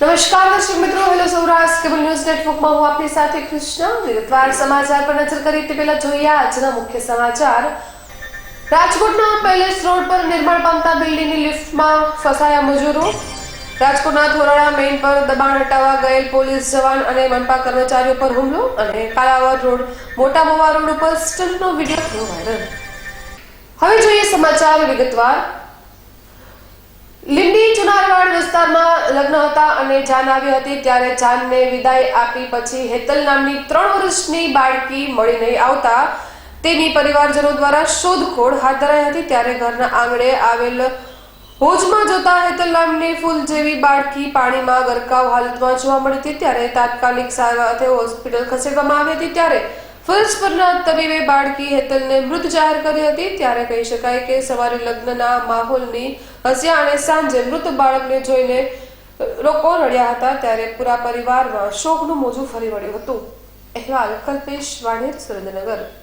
નમસ્કાર દર્શક મિત્રો, હેલો સૌરાષ્ટ્ર, કેબલ ન્યૂઝ નેટવર્કમાં હું આપની સાથે કૃષ્ણ. વિગતવાર સમાચાર પર નજર કરી તે પહેલા જોઈએ આજના મુખ્ય સમાચાર. રાજકોટના પેલેસ રોડ પર નિર્માણ પામતા બિલ્ડિંગની લિફ્ટમાં ફસાયા મજૂરો. રાજકોટના થોરાળા મેઇન પર દબાણ હટાવવા ગયેલ પોલીસ જવાન અને મનપા કર્મચારીઓ પર હુમલો અને કાલાવર રોડ, મોટા મોવા રોડ ઉપર સ્ટન્ટનો વીડિયો વાયરલ. હવે જોઈએ સમાચાર વિગતવાર. લીંડી, ચુનારવાડ વિસ્તારમાં લગ્ન હતા અને જાન આવી હતી ત્યારે જાનને વિદાય આપી પછી હેતલ નામની ત્રણ વર્ષની બાળકી મળી નહીં આવતા. તેની પરિવારજનો દ્વારા શોધખોળ હાથ ધરાઈ હતી ત્યારે ઘરના આંગણે આવેલ હોજમાં જોતા હેતલ નામની ફૂલ જેવી બાળકી પાણીમાં ગરકાવ હાલતમાં જોવા મળી હતી ત્યારે તાત્કાલિક સારવાર હોસ્પિટલ ખસેડવામાં આવી હતી ત્યારે ફરજ પરના તબીબે બાળકી હેતલને મૃત જાહેર કરી હતી. ત્યારે કહી શકાય કે સવારે લગ્નના માહોલની હસ્યા અને સાંજે મૃત બાળકને જોઈને લોકો રડ્યા હતા ત્યારે પૂરા પરિવારમાં શોકનું મોજું ફરી વળ્યું હતું. અહેવાલ કલ્પેશ વાણેર સુરેન્દ્રનગર.